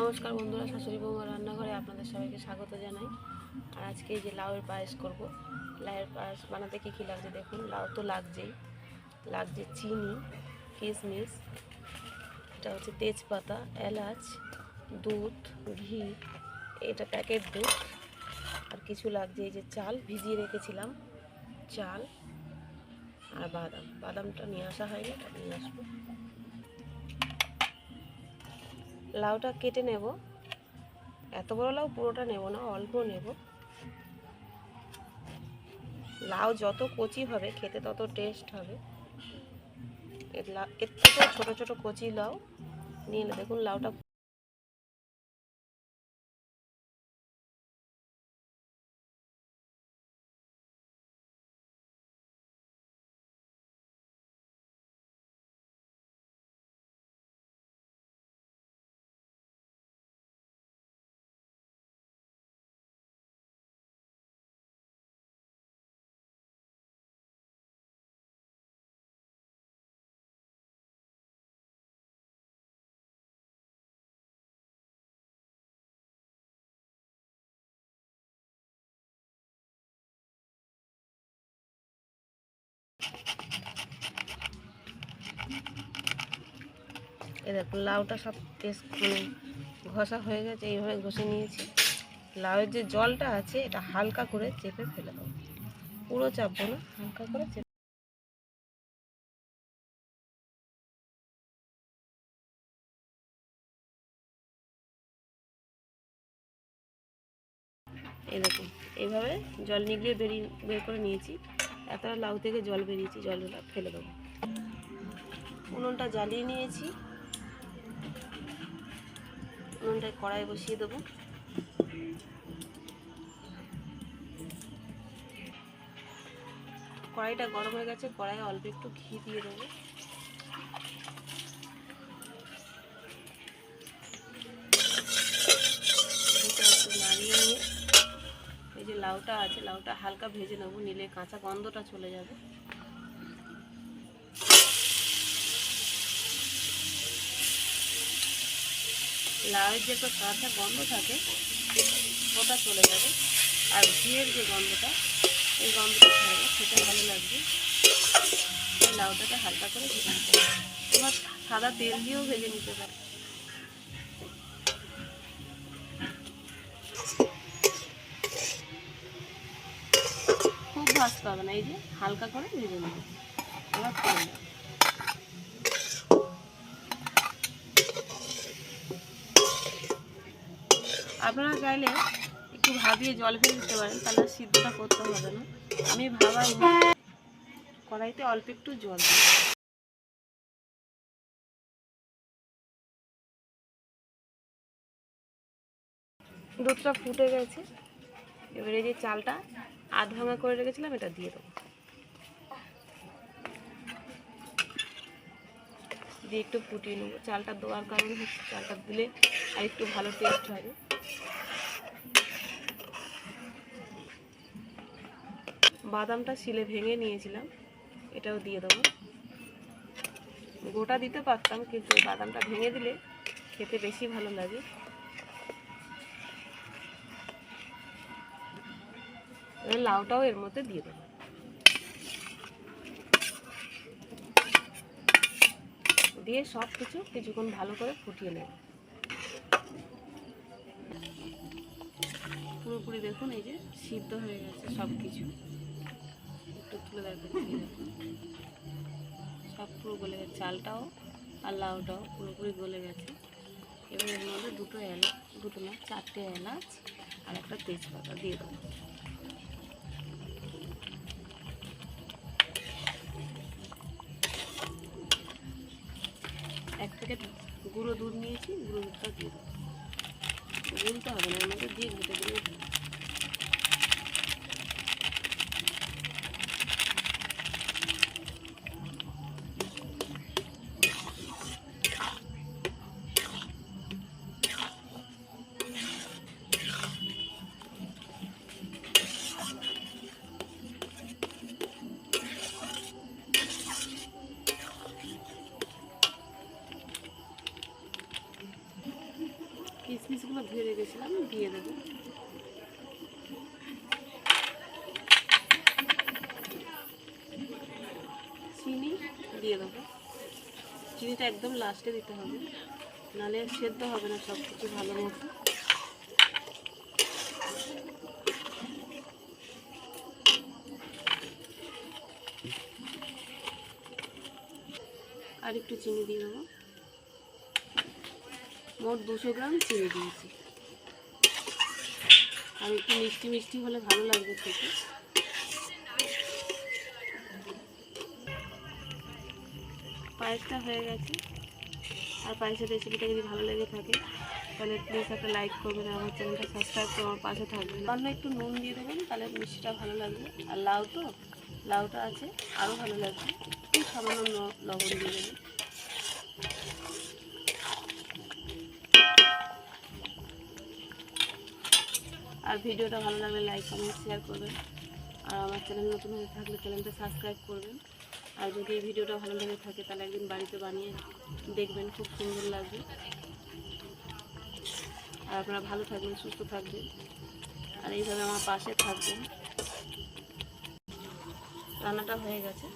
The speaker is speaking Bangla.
নমস্কার বন্ধুরা, শাশুড়ি বৌমা রান্নাঘরে আপনাদের সবাইকে স্বাগত জানাই। আর আজকে এই যে লাউয়ের পায়েস করব। লাউয়ের পায়েস বানাতে কী কী লাগছে দেখুন? লাউ তো লাগছেই। লাগছে চিনি, কিশমিশ, এটা হচ্ছে তেজপাতা, এলাচ, দুধ, ঘি, এটা প্যাকেট দুধ। আর কিছু লাগছে এই যে চাল, ভিজিয়ে রেখেছিলাম। চাল আর বাদাম। বাদামটা নিয়ে আসা হয়নি, এটা নিয়ে আসব। লাউটা কেটে নেব। এত বড় লাউ পুরোটা নেব না, অল্প নেব। লাউ যত কচি হবে, খেতে তত টেস্ট হবে। এর থেকে ছোট ছোট কচি লাউ নিয়ে দেখুন লাউটা এ দেখুন লাউটা সব টেস্ট মানে ঘষা হয়ে গেছে, এইভাবে ঘষে নিয়েছি। লাউয়ের যে জলটা আছে, এটা হালকা করে চেপে ফেলে দেবো। পুরো চাপবো না, হালকা করে চেপে এই দেখুন এইভাবে জল নিগলিয়ে বেরিয়ে, বের করে নিয়েছি। এতটা লাউ থেকে জল বেরিয়েছি, জলটা ফেলে দেবো। উনুনটা জ্বালিয়ে নিয়েছি। উনুনটায় কড়াই বসিয়ে দেবো। কড়াইটা গরম হয়ে গেছে, কড়াইয়ে অল্প একটু ঘি দিয়ে দেবো। এই যে লাউটা আছে, লাউটা হালকা ভেজে নেব, নিলে কাঁচা গন্ধটা চলে যাবে। লাউয়ের যে একটা কাঁচা গন্ধ থাকে, ওটা চলে যাবে। আর ঘিয়ের যে গন্ধটা, এই গন্ধটা থাকবে সেটা ভালো লাগবে। লাউটাকে হালকা করে ভেজে নিতে তোমার সাদা তেল দিয়েও ভেজে নিতে পারে। খুব ভাজতে হবে না, এই যে হালকা করে ভেজে নেবে এবার তুলে আপনারা চাইলে একটু ভাবিয়ে জল ফেলে দিতে পারেন, তাহলে সিদ্ধটা করতে হবে না। আমি ভাবাই কড়াইতে অল্প একটু জল দুধটা ফুটে গেছে। এবারে যে চালটা আধ ভাঙা করে রেখেছিলাম, এটা দিয়ে দেবো। দিয়ে একটু ফুটিয়ে নেব। চালটা দেওয়ার কারণে চালটা দিলে আর একটু ভালো টেস্ট হবে। বাদামটা শিলে ভেঙে নিয়েছিলাম, এটাও দিয়ে দেবো। গোটা দিতে পারতাম, কিন্তু বাদামটা ভেঙে দিলে খেতে বেশি ভালো লাগে। লাউটাও এর মধ্যে দিয়ে দেবো। দিয়ে সব কিছু কিছুক্ষণ ভালো করে ফুটিয়ে নেব। পুরোপুরি দেখুন, এই যে সিদ্ধ হয়ে গেছে সব কিছু তুলে সব পুরো গলে গেছে। চালটাও আর লাউটাও পুরোপুরি গলে গেছে। এবার এর মধ্যে দুটো এলাচ, দুটো না, চারটে এলাচ আর একটা তেজপাতা দিয়ে দেবো। এক প্যাকেট গুঁড়ো দুধ নিয়েছি, গুঁড়ো দুধটা দিয়ে দেবো। গুলতে হবে না মধ্যে দিয়ে ঘেটে দিলেই হবে। রেখেছিলাম, দিয়ে দেবো। চিনি দিয়ে দেবো। চিনিটা একদম লাস্টে দিতে হবে। নাহলে সেদ্ধ হবে না সব কিছু ভালো মতো। আর একটু চিনি দিয়ে দেবো। মোট দুশো গ্রাম চিনি দিয়েছি। আর একটু মিষ্টি মিষ্টি হলে ভালো লাগবে খেতে। পায়েসটা হয়ে গেছে। আর পায়েসের রেসিপিটা যদি ভালো লেগে থাকে, তাহলে প্লিজ একটা লাইক করবেন আমার চ্যানেলটা সাবস্ক্রাইব করে আমার পাশে থাকবেন। অন্য একটু নুন দিয়ে দেবেন, তাহলে মিষ্টিটা ভালো লাগবে। আর লাউ তো, লাউটা আছে আরও ভালো লাগবে। খুব সামান্য লবণ দিয়ে দেবেন। আর ভিডিওটা ভালো লাগলে লাইক কমেন্ট শেয়ার করবেন। আর আমার চ্যানেল নতুন হয়ে থাকলে চ্যানেলটা সাবস্ক্রাইব করবেন। আর যদি এই ভিডিওটা ভালো লেগে থাকে, তাহলে একদিন বাড়িতে বানিয়ে দেখবেন, খুব সুন্দর লাগবে। আর আপনারা ভালো থাকবেন, সুস্থ থাকবেন। আর এইভাবে আমার পাশে থাকবেন। রান্নাটা হয়ে গেছে।